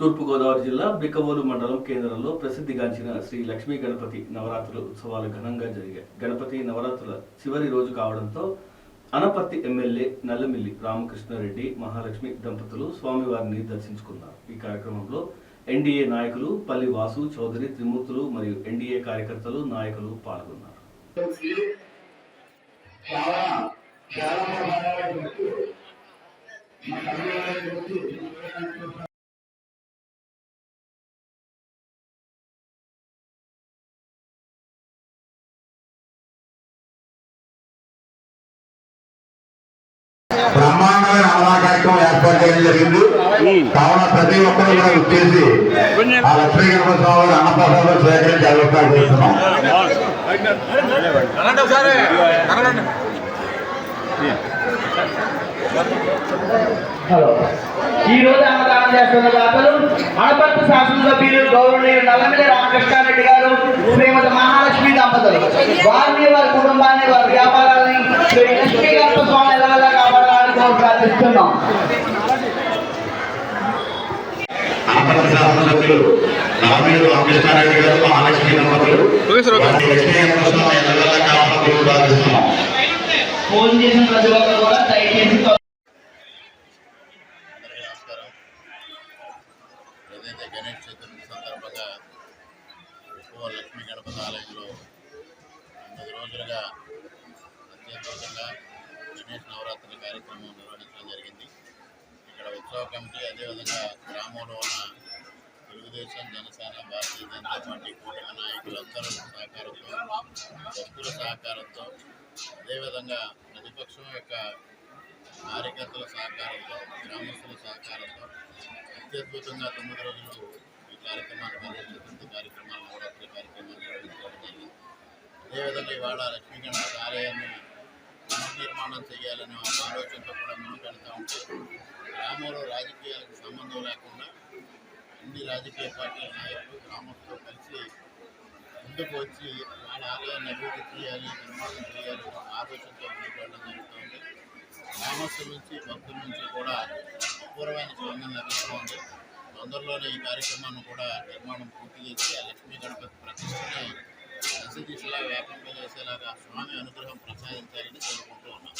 తూర్పుగోదావరి జిల్లా బిక్కవోలు మండలం కేంద్రంలో ప్రసిద్ధిగాంచిన శ్రీ లక్ష్మీ గణపతి నవరాత్రుల ఉత్సవాలు ఘనంగా జరిగాయి గణపతి నవరాత్రుల చివరి రోజు కావడంతో అనపర్తి ఎమ్మెల్యే నల్లమిల్లి రామకృష్ణారెడ్డి మహాలక్ష్మి దంపతులు స్వామివారిని దర్శించుకున్నారు ఈ కార్యక్రమంలో ఎన్డీఏ నాయకులు పల్లి వాసు చౌదరి త్రిమూర్తులు మరియు ఎన్డీఏ కార్యకర్తలు నాయకులు పాల్గొన్నారు చాలా బ్రహ్మాండమైన అమలా కార్యక్రమం ఏర్పాటు చేయడం జరిగింది. కావున ప్రతి ఒక్కరు కూడా వచ్చేసి ఆ లక్ష్మీ గణపతి స్వామి వారి అన్నప్రసాదం స్వీకరించి ఏర్పాటు చేస్తున్నాం. హలో. ఈ రోజు అన్నదానం చేస్తున్న దాతలు అనపర్తి శాసనసభ్యులు గౌరవనీయులు నల్లమిల్లి రామకృష్ణారెడ్డి గారు శ్రీమతి మహాలక్ష్మి దంపతులు వారిని వారి కుటుంబాన్ని వారి వ్యాపారాన్ని శ్రీ లక్ష్మీ గణప స్వామి ఎలవెల్ల కోరి ప్రార్థిస్తున్నాం. రామేడు రామకృష్ణారెడ్డి గారు మహాలక్ష్మి దంపతులు ఫోన్ చేసిన ప్రతి ఒక్కరు కూడా దయచేసి అందరికీ నమస్కారం. ఏదైతే గణేష్ చతుర్థి సందర్భంగా ఎక్కువ లక్ష్మీ గణపతి ఆలయంలో తొమ్మిది రోజులుగా అత్యద్భుతంగా గణేష్ నవరాత్రి కార్యక్రమం నిర్వహించడం జరిగింది. ఇక్కడ ఉత్సవ కమిటీ అదేవిధంగా గ్రామంలో ఉన్న తెలుగుదేశం జనసేన భారతీయ జనతా పార్టీ కూటమి నాయకులందరూ సహకారంతో భక్తుల సహకారంతో అదేవిధంగా ప్రతిపక్షం యొక్క కార్యకర్తల సహకారంతో గ్రామస్తుల సహకారంతో అత్యద్భుతంగా తొమ్మిది రోజులు ఈ కార్యక్రమాన్ని గణేష్ కార్యక్రమాలు నవరాత్రి కార్యక్రమాలు నిర్వహించడం జరిగింది. అదేవిధంగా ఇవాళ లక్ష్మీ ఆలయాన్ని పునర్నిర్మాణం చేయాలనే ఒక ఆలోచనతో కూడా మాట్లాడుతూ ఉంటాం. గ్రామంలో రాజకీయాలకు సంబంధం లేకుండా అన్ని రాజకీయ పార్టీల నాయకులు గ్రామంతో కలిసి ముందుకు వచ్చి వాళ్ళ ఆలయాన్ని అభివృద్ధి చేయాలి నిర్మాణం చేయాలి ఆలోచనతో ముందుకు జరుగుతుంది. గ్రామస్తుల నుంచి భక్తుల నుంచి కూడా అపూర్వమైన స్పందన లభిస్తుంది. తొందరలోనే ఈ కార్యక్రమాన్ని కూడా నిర్మాణం పూర్తి చేసి ఆ లక్ష్మీ గణపతి ప్రతిష్టని చేసేలాగా స్వామి అనుగ్రహం ప్రసాదించాలని కోరుకుంటూ ఉన్నాం.